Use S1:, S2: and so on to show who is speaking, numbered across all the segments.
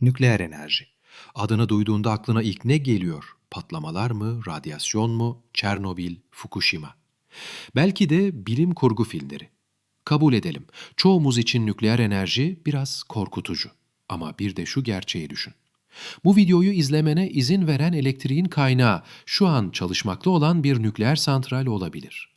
S1: Nükleer enerji. Adını duyduğunda aklına ilk ne geliyor? Patlamalar mı, radyasyon mu, Çernobil, Fukushima? Belki de bilim kurgu filmleri. Kabul edelim, çoğumuz için nükleer enerji biraz korkutucu. Ama bir de şu gerçeği düşün. Bu videoyu izlemene izin veren elektriğin kaynağı şu an çalışmakta olan bir nükleer santral olabilir.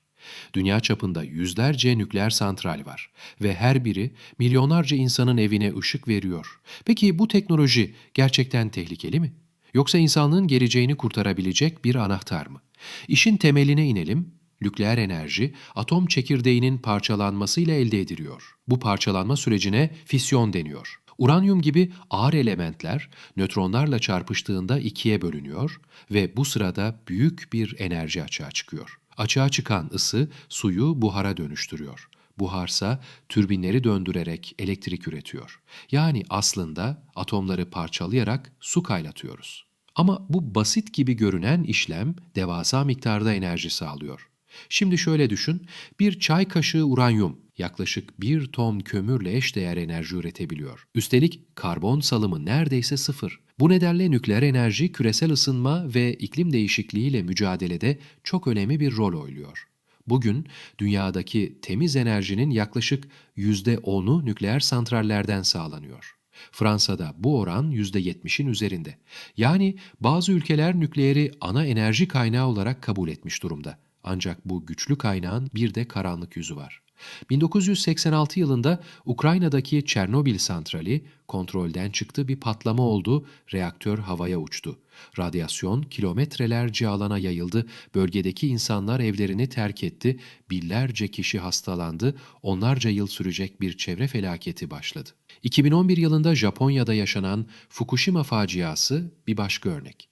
S1: Dünya çapında yüzlerce nükleer santral var ve her biri milyonlarca insanın evine ışık veriyor. Peki bu teknoloji gerçekten tehlikeli mi? Yoksa insanlığın geleceğini kurtarabilecek bir anahtar mı? İşin temeline inelim. Nükleer enerji atom çekirdeğinin parçalanmasıyla elde ediliyor. Bu parçalanma sürecine fisyon deniyor. Uranyum gibi ağır elementler nötronlarla çarpıştığında ikiye bölünüyor ve bu sırada büyük bir enerji açığa çıkıyor. Açığa çıkan ısı suyu buhara dönüştürüyor. Buharsa türbinleri döndürerek elektrik üretiyor. Yani aslında atomları parçalayarak su kaynatıyoruz. Ama bu basit gibi görünen işlem devasa miktarda enerji sağlıyor. Şimdi şöyle düşün, bir çay kaşığı uranyum yaklaşık bir ton kömürle eşdeğer enerji üretebiliyor. Üstelik karbon salımı neredeyse sıfır. Bu nedenle nükleer enerji küresel ısınma ve iklim değişikliğiyle mücadelede çok önemli bir rol oynuyor. Bugün dünyadaki temiz enerjinin yaklaşık %10'u nükleer santrallerden sağlanıyor. Fransa'da bu oran %70'in üzerinde. Yani bazı ülkeler nükleeri ana enerji kaynağı olarak kabul etmiş durumda. Ancak bu güçlü kaynağın bir de karanlık yüzü var. 1986 yılında Ukrayna'daki Çernobil santrali kontrolden çıktı bir patlama oldu, reaktör havaya uçtu. Radyasyon kilometrelerce alana yayıldı, bölgedeki insanlar evlerini terk etti, binlerce kişi hastalandı, onlarca yıl sürecek bir çevre felaketi başladı. 2011 yılında Japonya'da yaşanan Fukushima faciası bir başka örnek.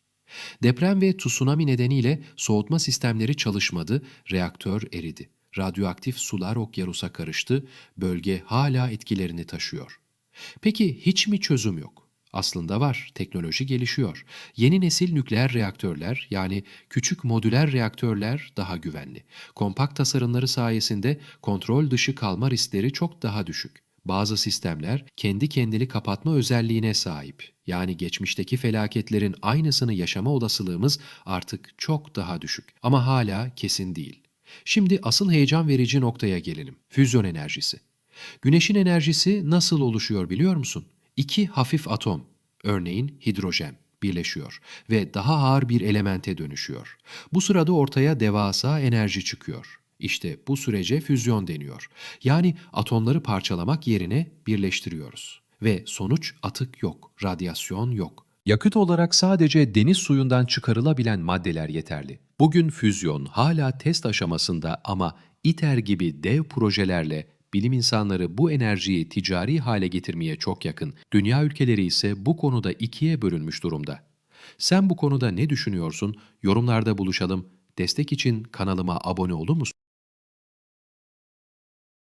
S1: Deprem ve tsunami nedeniyle soğutma sistemleri çalışmadı, reaktör eridi. Radyoaktif sular okyanusa karıştı, bölge hala etkilerini taşıyor. Peki hiç mi çözüm yok? Aslında var, teknoloji gelişiyor. Yeni nesil nükleer reaktörler yani küçük modüler reaktörler daha güvenli. Kompakt tasarımları sayesinde kontrol dışı kalma riskleri çok daha düşük. Bazı sistemler kendi kendini kapatma özelliğine sahip. Yani geçmişteki felaketlerin aynısını yaşama olasılığımız artık çok daha düşük. Ama hala kesin değil. Şimdi asıl heyecan verici noktaya gelelim. Füzyon enerjisi. Güneşin enerjisi nasıl oluşuyor biliyor musun? İki hafif atom, örneğin hidrojen birleşiyor ve daha ağır bir elemente dönüşüyor. Bu sırada ortaya devasa enerji çıkıyor. İşte bu sürece füzyon deniyor. Yani atomları parçalamak yerine birleştiriyoruz. Ve sonuç atık yok, radyasyon yok. Yakıt olarak sadece deniz suyundan çıkarılabilen maddeler yeterli. Bugün füzyon hala test aşamasında ama ITER gibi dev projelerle bilim insanları bu enerjiyi ticari hale getirmeye çok yakın. Dünya ülkeleri ise bu konuda ikiye bölünmüş durumda. Sen bu konuda ne düşünüyorsun? Yorumlarda buluşalım. Destek için kanalıma abone olur musun?